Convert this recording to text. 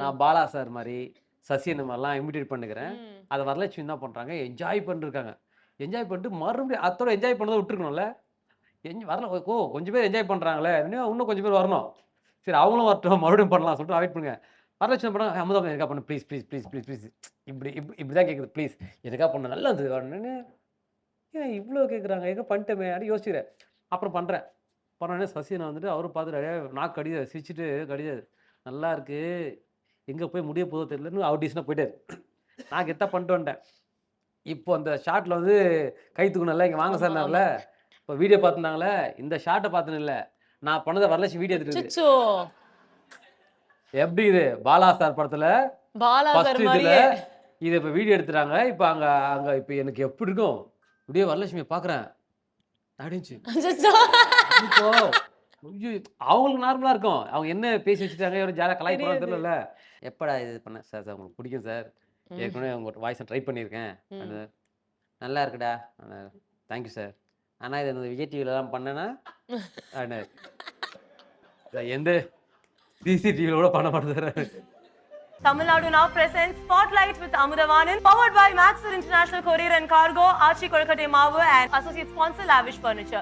நான் பாலா சார் மாதிரி சசி இந்த மாதிரிலாம் இமிடேட் பண்ணுகிறேன். அதை வரலட்சுமி என்ன பண்ணுறாங்க என்ஜாய் பண்ணிருக்காங்க என்ஜாய் பண்ணிட்டு மறுபடியும் அத்தோட என்ஜாய் பண்ணதை விட்டுருக்கணும்ல. என் வரல ஓ கொஞ்சம் பேர் என்ஜாய் பண்ணுறாங்களே இன்னும் இன்னும் கொஞ்சம் பேர் வரணும். சரி அவங்களும் வரட்டும் மறுபடியும் பண்ணலாம் சொல்லிட்டு அவாய்ட் பண்ணுங்க. வரலட்சுமி பண்ண அமுதம் எனக்கா பண்ணு? Please please please please please இப்படி இப்படி இப்படி தான் கேட்குது ப்ளீஸ் எனக்கா பண்ண? நல்லா இருந்தது. வரணுன்னு ஏன் இவ்வளோ கேட்குறாங்க எங்கே பண்ணிட்டோமே? அப்படி யோசிக்கிறேன். அப்புறம் பண்ணுறேன் பண்ணோடனே சசினை வந்துட்டு அவரும் பார்த்துட்டு அப்படியே நாக்கு கடித சிரிச்சிட்டு கடிதாரு நல்லா இருக்கு. எங்கே போய் முடிய போதோ தெரியலன்னு டீசனாக போயிட்டாரு. நான் கெத்தாக பண்ணிட்டு வந்துட்டேன் இப்போ அந்த ஷாட்டில் வந்து கை தூக்கணும்ல இங்கே வாங்க ஆமா, சார்னார்ல இப்போ வீடியோ பார்த்துருந்தாங்களே இந்த ஷாட்டை பார்த்துன்னு இல்லை நான் பண்ணதை வரலட்சுமி வீடியோ எடுத்துட்டு எப்படி இது? பாலா சார் படத்தில் இதில் இதை இப்போ வீடியோ எடுத்துட்டாங்க. இப்போ அங்கே அங்கே இப்போ எனக்கு எப்படி இருக்கும்? இப்படியே வரலட்சுமி பார்க்குறேன். அப்படின்ச்சு அவங்களுக்கு நார்மலா இருக்கும் அவங்க என்ன பேசி வச்சுட்டாங்க எவ்வளோ ஜாலியாக கலாய் போகிறாங்க. தெரியல எப்படா இது பண்ண சார் சார் உங்களுக்கு பிடிக்கும் சார். ஏற்கனவே உங்க வாய்ஸை ட்ரை பண்ணியிருக்கேன். அது நல்லா இருக்குடா தேங்க்யூ சார் ஆனால் இது இந்த விஜய் டிவிலலாம் பண்ணேன்னா எந்த சிசிடிவியில் கூட பண்ண மாட்டேன் Tamil Nadu now presents Spotlight with Amudavanan, powered by Maxwell International Courier and Cargo, Archie Kolkate Mavu, and associate sponsor Lavish Furniture.